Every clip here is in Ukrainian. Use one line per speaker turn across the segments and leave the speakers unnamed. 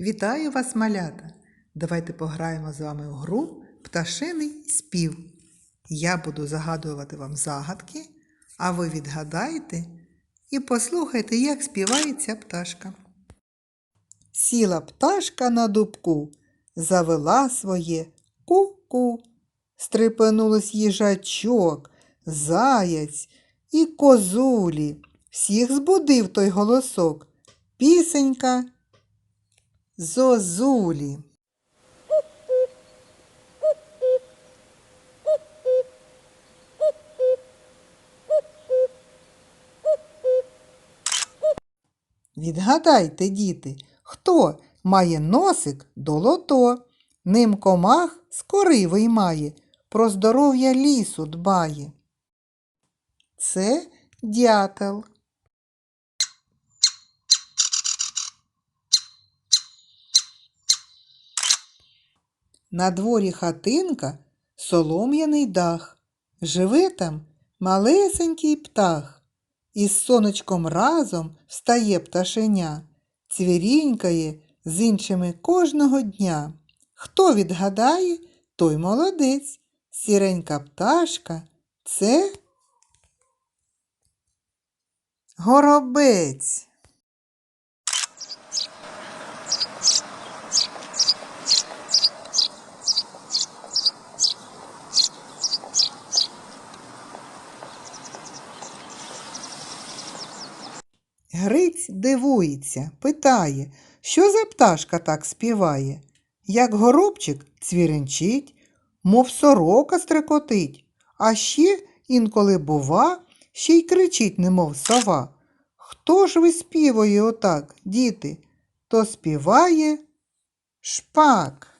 Вітаю вас, малята! Давайте пограємо з вами у гру Пташиний спів. Я буду загадувати вам загадки, а ви відгадаєте і послухайте, як співає ця пташка. Сіла пташка на дубку, завела своє ку-ку. Стрепенулись їжачок, заяць і козулі. Всіх збудив той голосок. Пісенька Зозулі. Відгадайте, діти, хто має носик долото, ним комах з кори виймає, про здоров'я лісу дбає. Це дятел. На дворі хатинка, солом'яний дах. Живе там малесенький птах. Із сонечком разом встає пташеня, цвірінькає з іншими кожного дня. Хто відгадає, той молодець. Сіренька пташка це горобець. Гриць дивується, питає, що за пташка так співає, як горобчик цвіренчить, мов сорока стрекотить, а ще інколи бува, ще й кричить, немов сова. Хто ж виспівує отак, діти? То співає шпак.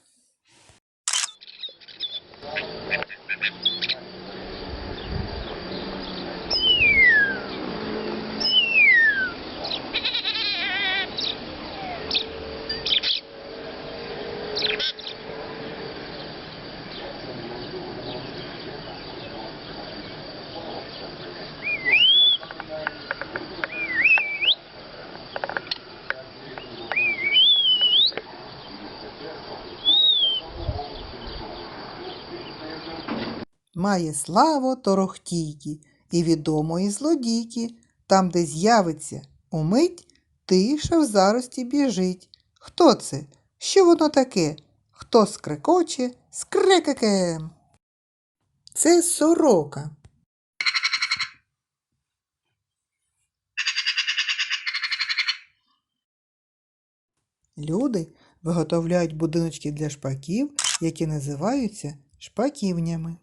Має славу торохтійки і відомої злодійки, там, де з'явиться умить, тиша в зарості біжить. Хто це? Що воно таке? Хто скрекоче скрекекем? Це сорока. Люди виготовляють будиночки для шпаків, які називаються шпаківнями.